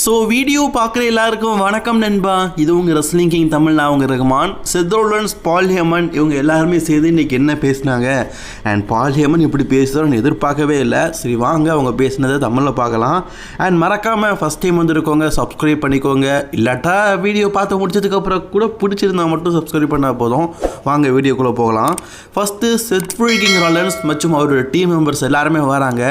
So video பார்க்குற எல்லாருக்கும் வணக்கம் நண்பா. இது உங்கள் ரெஸ்லிங் கிங் தமிழ் நான் உங்கள் ரகுமான். செத்ரோலன்ஸ் பால் ஹேமன் இவங்க எல்லாருமே சேர்ந்து இன்றைக்கி என்ன பேசினாங்க? அண்ட் பால் ஹேமன் இப்படி பேசுகிறோன்னு எதிர்பார்க்கவே இல்லை. சரி வாங்க அவங்க பேசினதை தமிழில் பார்க்கலாம். அண்ட் மறக்காமல் ஃபஸ்ட் டைம் வந்துருக்கோங்க சப்ஸ்கிரைப் பண்ணிக்கோங்க. இல்லாட்டா வீடியோ பார்த்து முடிச்சதுக்கப்புறம் கூட பிடிச்சிருந்தா மட்டும் சப்ஸ்கிரைப் பண்ணால் போதும். வாங்க வீடியோக்குள்ளே போகலாம். ஃபஸ்ட்டு செத் கிங் ராலன்ஸ் மற்றும் அவரோட டீம் மெம்பர்ஸ் எல்லாருமே வராங்க.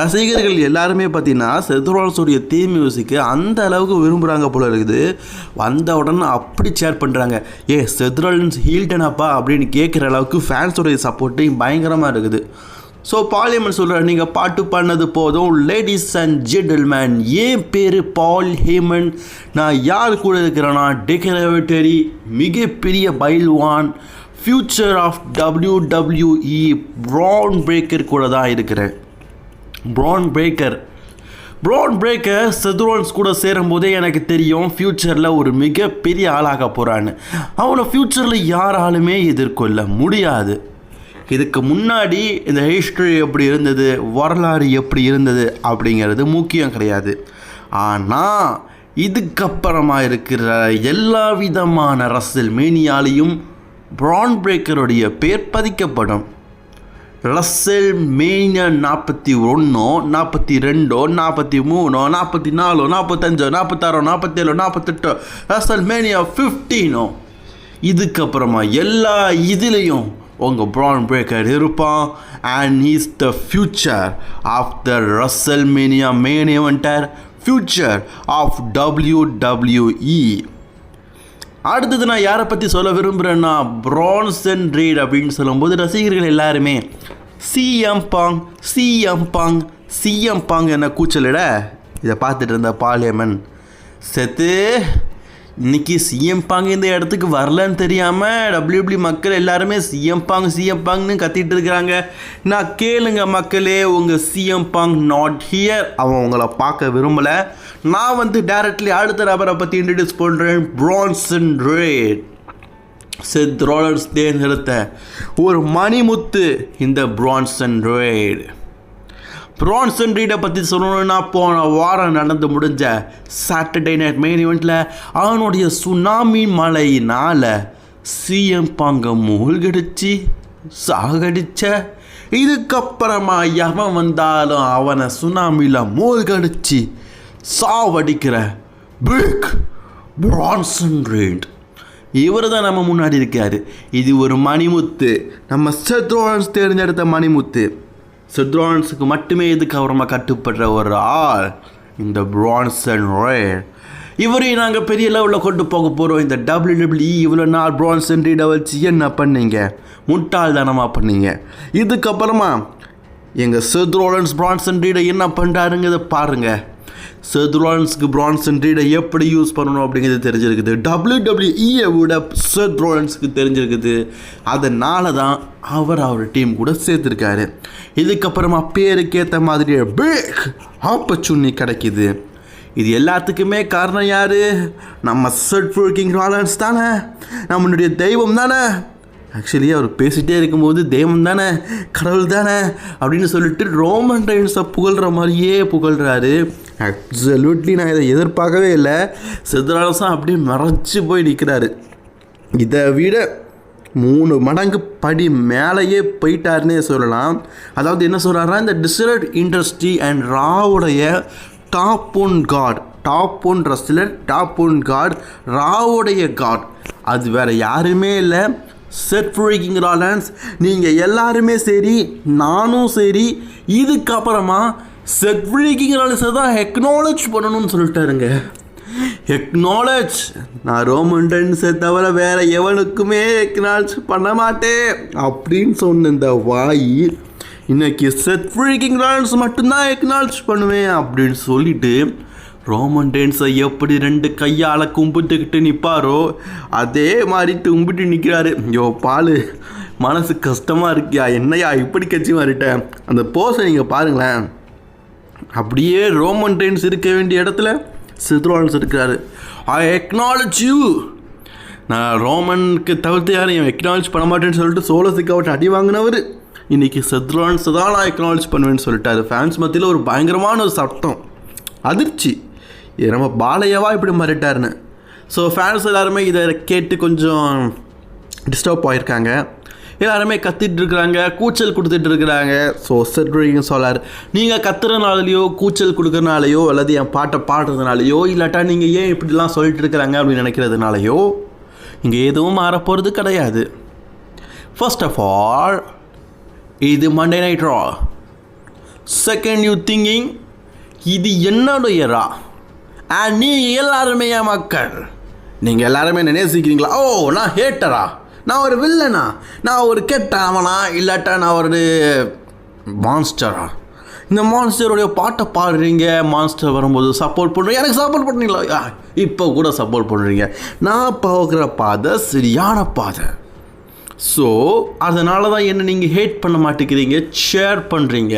ரசிகர்கள் எல்லாருமே பார்த்தீங்கன்னா செத்ரோலன்ஸோடைய தீம் மியூசிக்கு அந்த அளவுக்கு விரும்புகிறாங்க போல இருக்குது. வந்த உடனே அப்படி ஷேர் பண்ணுறாங்க ஏ செத் ஹீல்டனாப்பா அப்படின்னு கேட்குற அளவுக்கு ஃபேன்ஸோடைய சப்போர்ட்டு பயங்கரமாக இருக்குது. ஸோ பார்லிமெண்ட் சொல்கிற நீங்கள் பாட்டு பண்ணது போதும். லேடிஸ் அண்ட் ஜென்டில்மேன் ஏன் பேர் பால் ஹேமன். நான் யார் கூட இருக்கிறேன்னா டெக்கரேட்டரி மிகப்பெரிய பைல்வான் future of W W E Bron Breakker கூட தான் இருக்கிறேன். ப்ரான் பிரேக்கர் ப்ரோன் பிரேக்கர் செதுரோன்ஸ் கூட சேரும்போதே எனக்கு தெரியும் ஃப்யூச்சரில் ஒரு மிகப்பெரிய ஆளாக போகிறான்னு அவனை ஃப்யூச்சரில் யாராலுமே எதிர்கொள்ள முடியாது. இதுக்கு முன்னாடி இந்த ஹிஸ்ட்ரி எப்படி இருந்தது வரலாறு எப்படி இருந்தது அப்படிங்கிறது முக்கியம் கிடையாது. ஆனால் இதுக்கப்புறமா இருக்கிற எல்லா விதமான ரசல் மேனியாலையும் ப்ரான் பிரேக்கருடைய பேர் பதிக்கப்படும். ரசல் மேனியா நாற்பத்தி ஒன்றோ நாற்பத்தி ரெண்டோ நாற்பத்தி மூணோ நாற்பத்தி நாலோ நாற்பத்தஞ்சோ நாற்பத்தாறோ நாற்பத்தேழோ நாற்பத்தெட்டோ ரசல் மேனியா ஃபிஃப்டீனோ இதுக்கப்புறமா எல்லா இதுலேயும் உங்கள் ப்ரான் பிரேக்கர் இருப்பான். And is the future of the WrestleMania main வந்துட்டார் future of W W E அடுத்தது நான் யாரை பற்றி சொல்ல விரும்புகிறேன்னா பிரான்சன் ரீட் அப்படின்னு சொல்லும்போது ரசிகர்கள் எல்லாருமே CM Punk CM Punk CM Punk என்ன கூச்சலிட இதை பார்த்துட்டு இருந்த பாலியமன் செத்து இன்னைக்கு சிஎம் பாங் இந்த இடத்துக்கு வரலன்னு தெரியாமல் டபிள்யூபிள்யூ மக்கள் எல்லாருமே சிஎம் பாங் சிஎம் பாங்னு கத்திட்டு இருக்கிறாங்க. நான் கேளுங்க மக்களே உங்கள் சிஎம் பாங் நாட் ஹியர் அவன் உங்களை பார்க்க விரும்பலை. நான் வந்து டேரக்ட்லி அடுத்த நபரை பற்றி இன்ட்ரடியூஸ் பண்ணுறேன் ப்ரான்சன் ரேட் செத் ரோலர்ஸ் தேர்ந்தெடுத்த ஒரு மணிமுத்து இந்த ப்ரான்சன் ரேட் ப்ரான்சன் ரீடை பற்றி சொல்லணும்னா போன வாரம் நடந்து முடிஞ்ச சாட்டர்டே நைட் மெயின் இவெண்ட்டில் அவனுடைய சுனாமி மழையினால் சிஎம் பாங்க மூழ்கடிச்சு சாகடிச்ச. இதுக்கப்புறமா எவன் வந்தாலும் அவனை சுனாமியில் மூழ்கடிச்சு சாவடிக்கிற பிக் பிரான்சன் ரீட் இவர் தான் நம்ம முன்னாடி இருக்கார். இது ஒரு மணிமுத்து. நம்ம செத்ரோன்ஸ் தேர்ந்தெடுத்த மணிமுத்து. செத்ரோன்ஸுக்கு மட்டுமே இதுக்கு அப்புறமா கட்டுப்படுற ஒரு ஆள்? இந்த பிரான்சன் ரே இவரையும் நாங்கள் பெரிய லெவலில் கொண்டு போக போகிறோம் இந்த டபிள்யூடபிள்யூஇ இவ்வளோ நாள் பிரான்சன் ரீடை வச்சு என்ன பண்ணீங்க? முட்டாள்தனமாக பண்ணீங்க. இதுக்கப்புறமா எங்கள் செத்ரோலன்ஸ் பிரான்சன் ரீடை என்ன பண்ணுறாருங்கிறத பாருங்கள் செத்ரோலன்ஸ்க்கு பிரான்சன் ரீடை எப்படி யூஸ் பண்ணணும் அப்படிங்கிறது தெரிஞ்சிருக்குது. டபிள்யூ டபிள்யூஇயை விட செத்ரோலன்ஸ்க்கு தெரிஞ்சிருக்குது. அதனால தான் அவர் அவர் டீம் கூட சேர்த்துருக்காரு. இதுக்கப்புறமா பேருக்கேற்ற மாதிரி பிக் ஆப்பர்ச்சுனிட்டி கிடைக்கிது. இது எல்லாத்துக்குமே காரணம் யார்? நம்ம செட் ஃபுல்கிங் ராலன்ஸ் தானே. நம்மளுடைய தெய்வம் தானே. ஆக்சுவலி அவர் பேசிகிட்டே இருக்கும்போது தெய்வம் தானே கடவுள் தானே அப்படின்னு சொல்லிட்டு ரோமன் ரைன்ஸை புகழ்கிற மாதிரியே புகழ்கிறாரு அப்சல்யூட்லி நான் இதை எதிர்பார்க்கவே இல்லை. சித்தராசன் அப்படியே மறைச்சி போய் நிற்கிறாரு இதை விட மூணு மடங்கு படி மேலேயே போயிட்டாருன்னே சொல்லலாம். அதாவது என்ன சொல்கிறாருன்னா இந்த டிஸ்டர்ட் industry and ராவுடைய top one god top one wrestler top one god ராவுடைய god அது வேறு யாருமே இல்லை. செட் ஃப்ரீக்கிங் ராலன்ஸ் நீங்கள் எல்லாருமே சரி நானும் சரி இதுக்கப்புறமா செட் ஃப்ரீக்கிங் தான் எக்னாலஜ் பண்ணணும்னு சொல்லிட்டாருங்க. எக்னாலஜ் நான் ரோமன் டென்ஸை தவிர வேற எவனுக்குமே எக்னாலஜ் பண்ண மாட்டேன் அப்படின்னு சொன்ன இந்த வாய் இன்னைக்கு செட் ஃப்ரீக்கிங் மட்டும்தான் எக்னாலஜ் பண்ணுவேன் அப்படின்னு சொல்லிட்டு ரோமன் டென்ஸை எப்படி ரெண்டு கையால் கும்பிட்டுக்கிட்டு நிற்பாரோ அதே மாதிரி கும்பிட்டு நிற்கிறாரு ஐயோ பால் மனசு கஷ்டமாக இருக்கியா? என்னையா இப்படி கட்சி மாறிட்டேன் அந்த போஸை நீங்கள் பாருங்களேன். அப்படியே ரோமன் டைன்ஸ் இருக்க வேண்டிய இடத்துல சித்ரோன்ஸ் இருக்கிறாரு. ஐ எக்னாலஜ் யூ நான் ரோமனுக்கு தவிர்த்து என் எக்னாலஜ் பண்ண மாட்டேன்னு சொல்லிட்டு சோலோ அவட்ட அடி வாங்கினவர். இன்றைக்கி செத்ரான்ஸை தான் நான் எக்னாலஜ் பண்ணுவேன்னு சொல்லிட்டாரு. ஃபேன்ஸ் மத்தியில் ஒரு பயங்கரமான ஒரு சட்டம் அதிர்ச்சி. நம்ம பாலையவா இப்படி மாறிட்டாருன்னு ஸோ ஃபேன்ஸ் எல்லாருமே இதை கேட்டு கொஞ்சம் டிஸ்டர்ப் ஆகியிருக்காங்க எல்லாருமே கத்திட்டு இருக்கிறாங்க கூச்சல் கொடுத்துட்டு இருக்கிறாங்க ஸோ செட்ரிங் சொல்லார் நீங்கள் கத்துறனாலையோ கூச்சல் கொடுக்கறனாலையோ அல்லது என் பாட்டை பாடுறதுனாலையோ இல்லாட்டா நீங்கள் ஏன் இப்படிலாம் சொல்லிட்டு இருக்கிறாங்க அப்படின்னு நினைக்கிறதுனாலையோ இங்கே எதுவும் மாறப்போகிறது கிடையாது. ஃபர்ஸ்ட் ஆஃப் ஆல் இது Monday night Raw second you thinking இது என்னுடைய ரா அண்ட் நீங்கள் எல்லாருமே என் மக்கள். நீங்கள் எல்லாருமே என்ன நேசிக்கிறீங்களா? ஓ நான் ஹேட்டரா நான் ஒரு வில்லனா? நான் ஒரு கெட்டவனா இல்லாட்டா நான் ஒரு மான்ஸ்டரா இந்த மான்ஸ்டருடைய பாட்டை பாடுறீங்க மான்ஸ்டர் வரும்போது சப்போர்ட் பண்ணுறீங்க எனக்கு சப்போர்ட் பண்ணுறீங்களா இப்போ கூட சப்போர்ட் பண்ணுறீங்க நான் போகிற பாதை சரியான பாதை. ஸோ அதனால தான் என்ன நீங்கள் ஹேட் பண்ண மாட்டேங்கிறீங்க ஷேர் பண்ணுறீங்க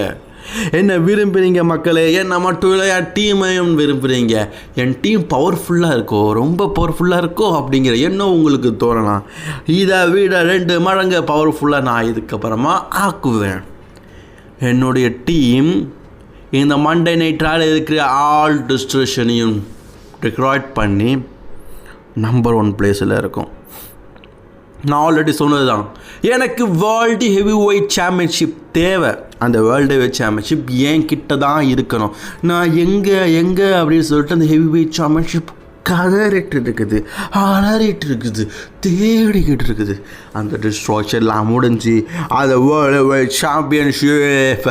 என்ன விரும்புகிறீங்க மக்களே என்னை மட்டும் இல்லை என் டீமையும் விரும்புகிறீங்க என் டீம் பவர்ஃபுல்லாக இருக்கோ ரொம்ப பவர்ஃபுல்லாக இருக்கோ அப்படிங்கிற எண்ணம் உங்களுக்கு தோணலாம். இதை விட ரெண்டு மடங்கு பவர்ஃபுல்லாக நான் இதுக்கப்புறமா ஆக்குவேன். என்னுடைய டீம் இந்த மண்டே நைட்டால் இருக்கிற ஆல் டிஸ்ட்ரிஷனையும் ரெக்கார்ட் பண்ணி நம்பர் ஒன் பிளேஸில் இருக்கும். நான் ஆல்ரெடி சொன்னது தான் எனக்கு வேர்ல்டு ஹெவி ஒயிட் சாம்பியன்ஷிப் தேவை. அந்த வேர்ல்டு ஹெவி சாம்பியன்ஷிப் என் கிட்ட தான் இருக்கணும். நான் எங்கே எங்கே அப்படின்னு சொல்லிட்டு அந்த ஹெவி வெயிட் சாம்பியன்ஷிப் கதறிட்டு இருக்குது அலறிட்டு இருக்குது தேடிக்கிட்டு இருக்குது அந்த டிஸ்ட்ராக்ஷன்லாம் முடிஞ்சு அந்த வேர்ல்டு வெயிட் சாம்பியன்ஷிப்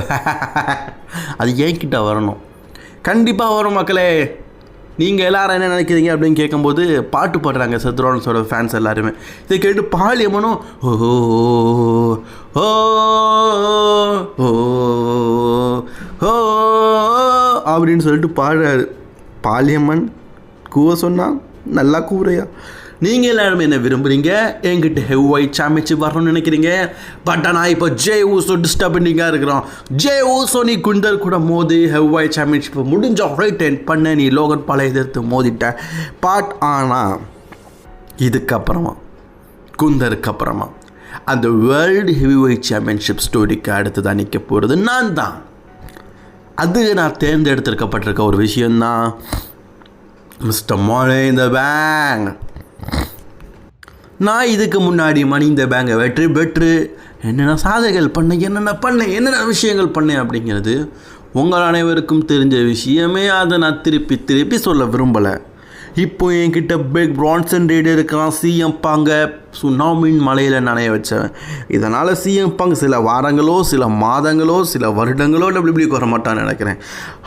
அது என்கிட்ட வரணும். கண்டிப்பாக வரும் மக்களே. நீங்கள் எல்லாரும் என்ன நினைக்கிறீங்க அப்படின்னு கேட்கும்போது பாட்டு பாடுறாங்க சத்ரோன்ஸோட ஃபேன்ஸ் எல்லாருமே. இதை கேட்டு பாலியம்மனும் ஓ ஓ ஓ ஓ அப்படின்னு சொல்லிட்டு பாடுறாரு. பாலியம்மன் கூவ சொன்னா நல்லா கூவுறையா? நீங்கள் எல்லாருமே என்ன விரும்புகிறீங்க என்கிட்ட ஹெவ்வாய் சாம்பியன்ஷிப் வரணும்னு நினைக்கிறீங்க? பட் ஆனால் இப்போ ஜே ஊசோ டிஸ்டர்பிங்காக இருக்கிறோம் ஜே ஊசோ நீ குண்டர் கூட மோதி ஹெவ்வாய் சாம்பியன்ஷிப் முடிஞ்ச ரைட் என் பண்ண நீ லோகன் பாலை எதிர்த்து மோதிட்ட. பட் ஆனால் இதுக்கப்புறமா குந்தருக்கு அப்புறமா அந்த வேர்ல்டு ஹெவிவெயிட் சாம்பியன்ஷிப் ஸ்டோரிக்கு அடுத்து தான் நிற்க போகிறது நான் தான் அது நான் தேர்ந்தெடுத்திருக்கப்பட்டிருக்க ஒரு விஷயந்தான் மிஸ்டர் மோனே இந்த பேங்க் நான் இதுக்கு முன்னாடி மணி இந்த பேங்கை வெற்றி பெற்று என்னென்ன சாதனைகள் பண்ணேன் என்னென்ன பண்ணேன் என்னென்ன விஷயங்கள் பண்ணேன் அப்படிங்கிறது உங்கள் அனைவருக்கும் தெரிஞ்ச விஷயமே. அதை நான் திருப்பி திருப்பி சொல்ல விரும்பலை. இப்போ என்கிட்ட பிக் பிரான்சன் ரேடியோ இருக்கிறான் சிஎம் பாங்க சுனாமின் மலையில் நனைய வச்சேன் இதனால் சிஎம் பாங்க சில வாரங்களோ சில மாதங்களோ சில வருடங்களோ டபிள்யூபிள்யூக்கு வர மாட்டான்னு நினைக்கிறேன்.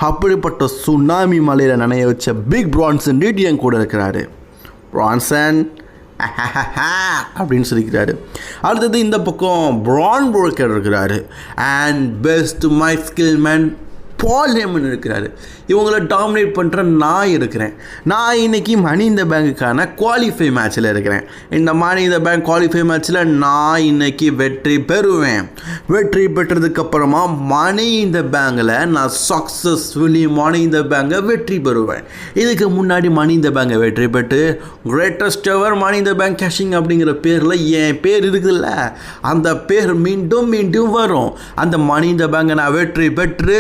அப்படிப்பட்ட சுனாமி மலையில் நனைய வச்ச பிக் பிரான்சன் ரேடியோ என் கூட இருக்கிறாரு. பிரான்சன் அப்படின்னு சொல்லிக்கிறாரு அடுத்தது இந்த பக்கம் பிரான் புரோக்கர் இருக்கிறாரு. And best my skill man Paul Heyman இருக்கிறாரு. இவங்கள டாமினேட் பண்ணுற நான் இருக்கிறேன். நான் இன்னைக்கு மணி இந்த பேங்குக்கான குவாலிஃபை மேட்ச்சில் இருக்கிறேன். இந்த மணி இந்த பேங்க் குவாலிஃபை மேட்ச்சில் நான் இன்னைக்கு வெற்றி பெறுவேன். வெற்றி பெற்றதுக்கப்புறமா மணி இந்த பேங்கில் நான் சக்ஸஸ்ஃபுல்லி மணி இந்த பேங்கை வெற்றி பெறுவேன். இதுக்கு முன்னாடி மணி இந்த பேங்கை வெற்றி பெற்று கிரேட்டஸ்ட் எவர் மணி இந்த பேங்க் கேஷிங் அப்படிங்கிற பேரில் என் பேர் இருக்குதுல்ல அந்த பேர் மீண்டும் மீண்டும் வரும். அந்த மணி இந்த பேங்கை நான் வெற்றி பெற்று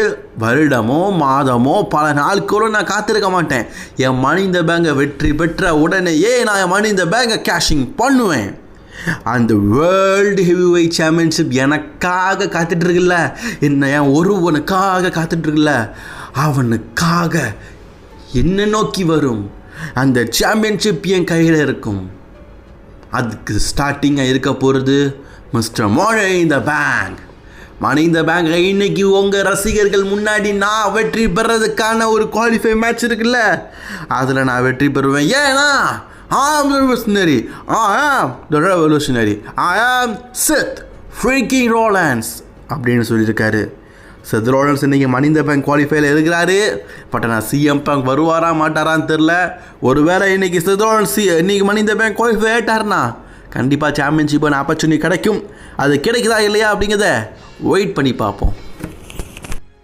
வருடமோ மாதமோ பல நாட்களும் நான் காத்திருக்க மாட்டேன். என் மணி இந்த பேங்கை வெற்றி பெற்ற உடனேயே நான் என் மணி இந்த பேங்கை கேஷிங் பண்ணுவேன். அந்த வேர்ல்டு ஹெவி வெயிட் சாம்பியன்ஷிப் எனக்காக காத்துட்டு இருக்குல்ல என்ன என் ஒருவனுக்காக காத்துட்டு இருக்குல்ல அவனுக்காக என்ன நோக்கி வரும்? அந்த சாம்பியன்ஷிப் என் கையில் இருக்கும். அதுக்கு ஸ்டார்டிங்காக இருக்க போகிறது மிஸ்டர் மோழை இந்த பேங்க் மனித இந்த இன்னைக்கு உங்கள் ரசிகர்கள் முன்னாடி நான் வெற்றி பெறதுக்கான ஒரு குவாலிஃபை மேட்ச் இருக்குல்ல? அதில் நான் வெற்றி பெறுவேன். ஏன்னா ஆம் ரெவல்யூஷனரி ஆ ஆம் த ரெவல்யூஷனரி ஐ ஆம் சித் ஃப்ரீக்கிங் ரோலன்ஸ் அப்படின்னு சொல்லியிருக்காரு. செத் ரோலன்ஸ் இன்றைக்கி மனித பேங்க் குவாலிஃபைல இருக்கிறாரு. பட் நான் சிஎம் பேங்க் வருவாரா மாட்டாரான்னு தெரில ஒருவேளை இன்றைக்கி செத் ரோலன்ஸ் இன்றைக்கி மனித பேங்க் குவாலிஃபை ஆயிட்டாருனா கண்டிப்பாக சாம்பியன்ஷிப் ஆப்பர்ச்சுனிட்டி கிடைக்கும். அது கிடைக்குதா இல்லையா அப்படிங்கிறத வெயிட் பண்ணி பார்ப்போம்.